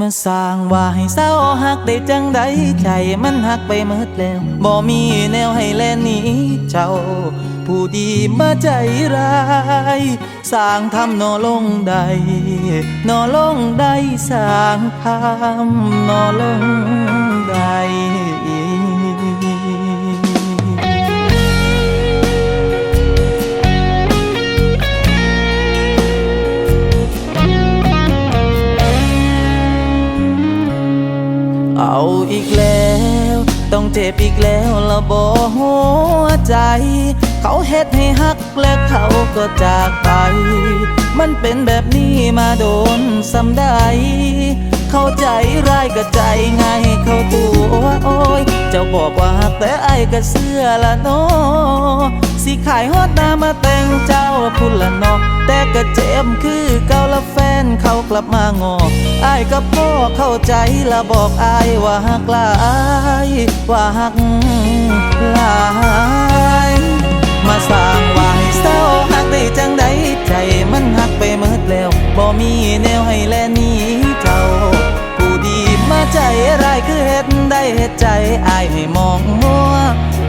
มาสร้างว่าให้เศร้าหักได้จังใดใจมันหักไปเมดแล้วบ่มีแนวให้แลนหนีเจ้า ผู้ดีมาใจร้ายสร้างทำนอลงใดนอลงใดสร้างทำนอลงใด เอาอีกแล้ว ต้องเจ็บอีกแล้วละบอหัวใจ เขาเฮ็ดให้ฮักและเขาก็จากไป มันเป็นแบบนี้มาโดนสำได้เข้าใจร้ายก็ใจง่ายเขาตัวโอ้ยเจ้าบอกว่าฮักแต่ไอ้ายก็เสื้อละเนาะสิขายฮอดหน้ามาแต่งเจ้าพุ่นละนาะแต่ก็เจ็บคือเก่าละแฟ เขากลับมางออ้ายกับพ่อเข้าใจละบอกอายว่าฮักลายว่าฮักลายมาสร้างว่าให้เศร้าฮักได้จังใดใจมันฮักไปหมดแล้วบ่มีแนวให้แลนี้เจ้า ผู้ดีมาใจร้ายคือเฮ็ดได้เฮ็ดใจอายให้มองมัว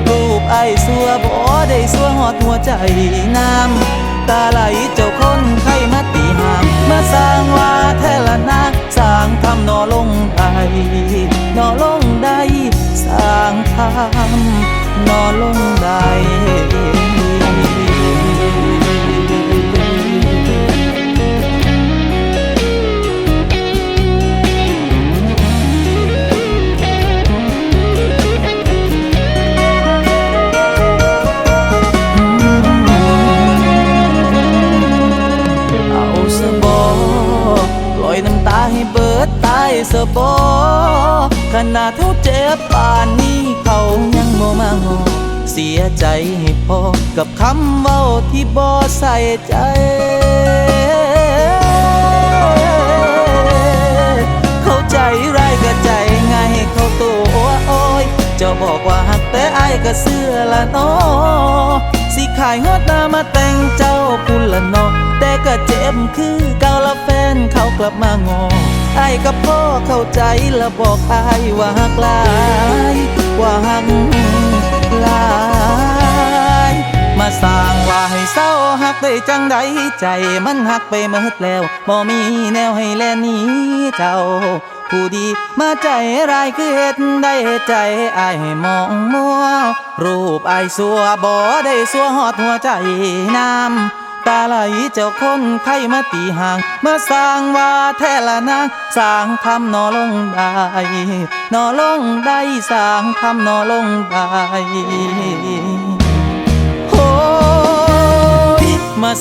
รูปไอ้ายสัวบ่ได้สัวหอดหัวใจน้ำตาไหลเจ้าคนไข้มา มาสร้างว่าแทละนักสร้างทำนอลงได้นอลงได้ สร้างทำนอลงได้ำเว้าที่บ่ใส่ใจ เข้าใจไรก็ใจง่ายให้เขาตัวโอ้ยเจ้าบอกว่าหักแต่อายก็เสื้อละนาะสิขายฮอดนามาแต่งเจ้าพุ่นละนาะแต่ก็เจ็บคือเก่าละแฟนเขากลับมางออายกับพ่อเข้าใจและบอกอายว่าหักลายว่าหักลาย มาสร้างว่าให้เศร้าหักได้จังใดใจมันหักไปหมดแล้วบ่มีแนวให้แลนี้เจ้า ผู้ดีมาใจร้ายคือเฮ็ดได้ใจไอ้มองมัว รูปไอายสัวบ่ได้สัวหอดหัวใจน้ำตาไหลเจ้าคนไข้มาตีห่างเมาสร้างว่าแท้ละนางสร้างทำนอลงได้นอลงได้สร้างทำนอลงได้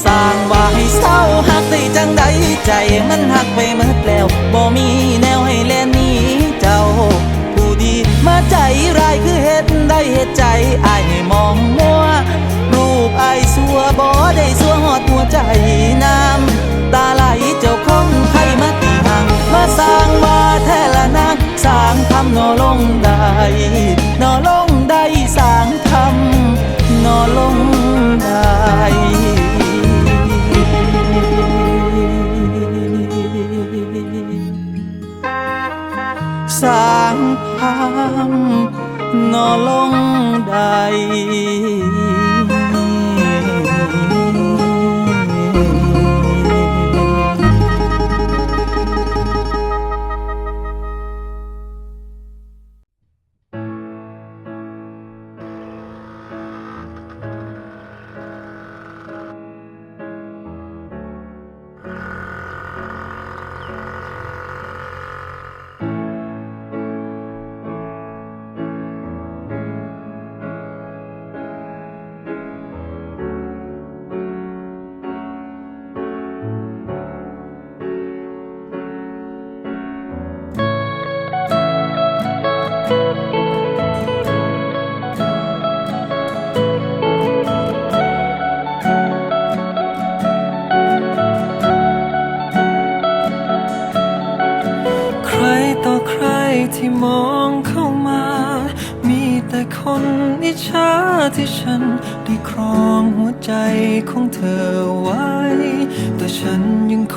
สร้างว่าให้เศร้าหักได้จังใดใจมันหักไปหมดแล้วบ่มีแนวให้แล่นนี้เจ้า ผู้ดีมาใจร้ายคือเฮ็ดได้เฮ็ดใจอายให้มองมัวรูปอายสัวบ่ได้สัวหอดหัวใจน้ำตาไหลเจ้าคงไข้มาตีห่างมาสร้างว่าแท้ละนางสร้างทำนอลงได้นอลงได้สร้างทำนอลงได้ามนอลง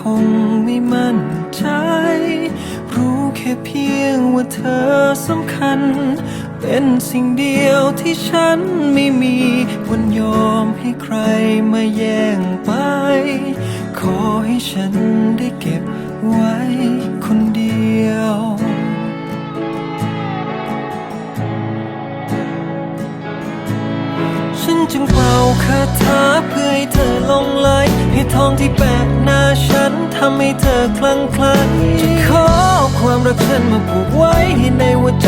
งคงไม่มั่นใจ รู้แค่เพียงว่าเธอสำคัญ เป็นสิ่งเดียวที่ฉันไม่มีวันยอมให้ใครมาแย่งไป ขอให้ฉันได้เก็บไว้คนเดียว ฉันจึงเป่าคาถาเพื่อให้เธอลงไหลให้ทองที่แปะหน้าฉันทำให้เธอคลั่งไคล้จะขอความรักฉันมาผูกไว้ให้ในหัวใจ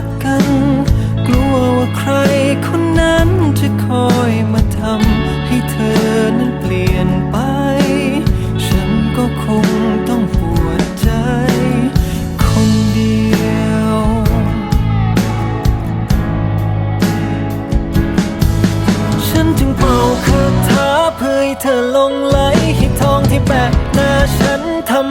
กกันก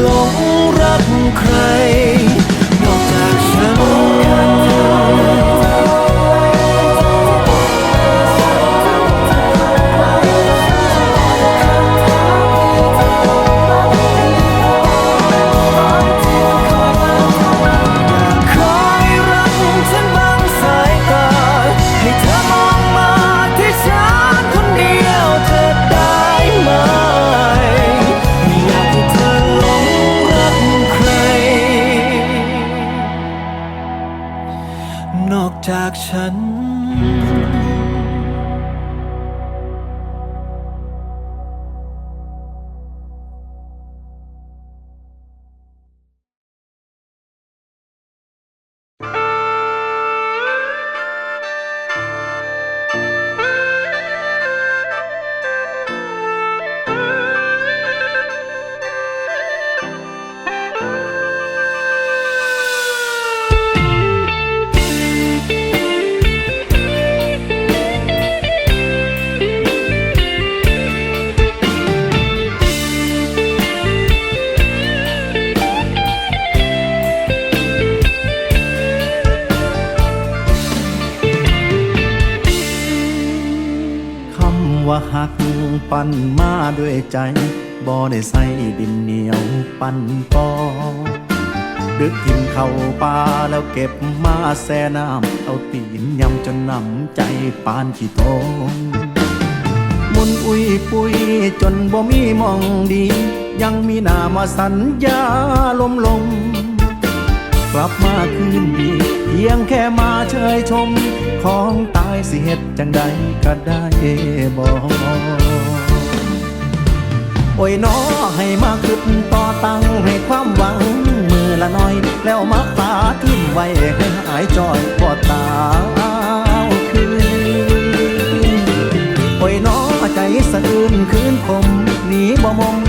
หลงรักใคร จากฉัน นมาด้วยใจ บ่ได้ใส่ดินเหนียวปั้นปอดึกกินเข้าป่าแล้วเก็บมาแซ่น้ำเอาตีนยำจนน้ำใจปานขี้ทองมุนอุ้ยปุยจนบ่มีมองดี ยังมีหน้ามาสัญญาลมลมกลับมาคืนดีเพียงแค่มาเชยชม ของตายสิเหตุจังใดก็ได้บอก อ้ยน้อให้มาขึ้นต่อตั้งให้ความหวัง มือละน้อย แล้วมาตาทิ้มไว้ให้หายจอยกอดตาคืนโอ้ยน้อใจสะอื้นคืนคมหนีบ่มมก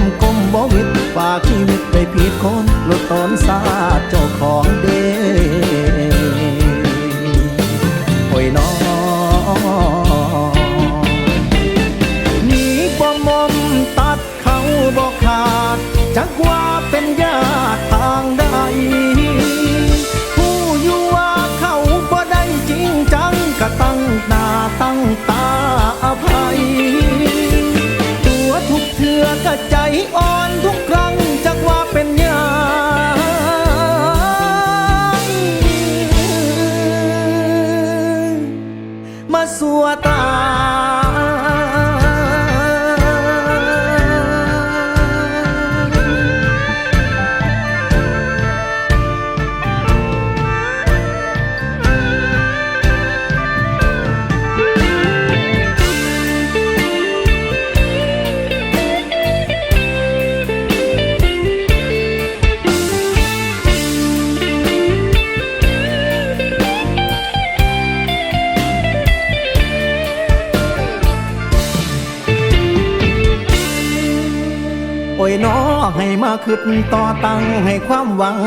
มาขึ้นต่อตั้งให้ความหวัง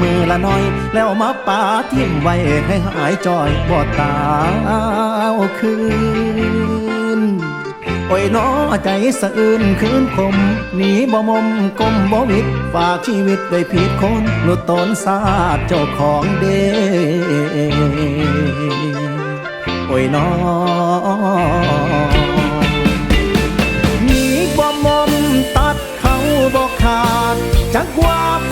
มือละน้อย แล้วมาปาทิ้มไว้ให้หายจอยบ่ตาเอาคืนโอ้ยน้อใจสะอื้นคืนคมหนีบ่มมกลมบ่วิดฝากชีวิตไว้ผิดคนหลุดตนสาดเจ้าของเด้โอ้ยน้อ จั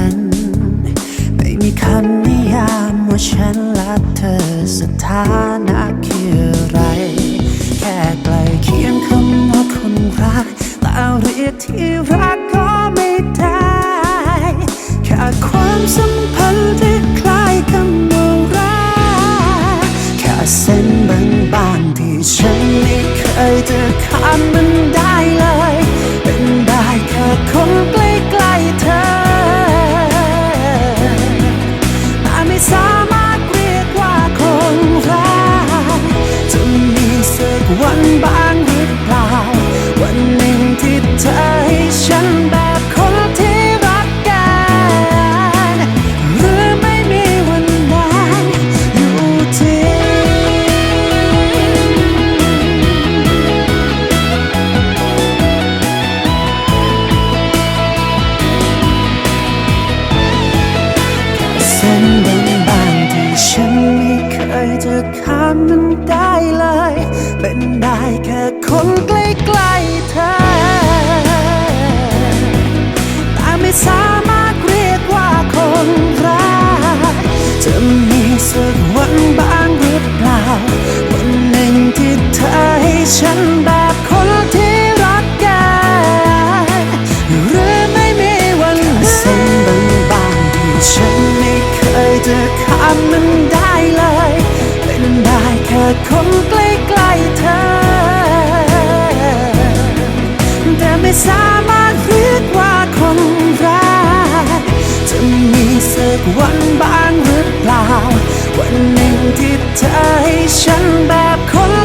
้น คำนิยามว่าฉันรักเธอสถานะคืออะไร แค่ใกล้เคียงคำว่าคนรักแต่เรียกที่รัก สัก กวันบ้างหรือเปล่า วันหนึ่งที่เธอให้ฉันแบบคน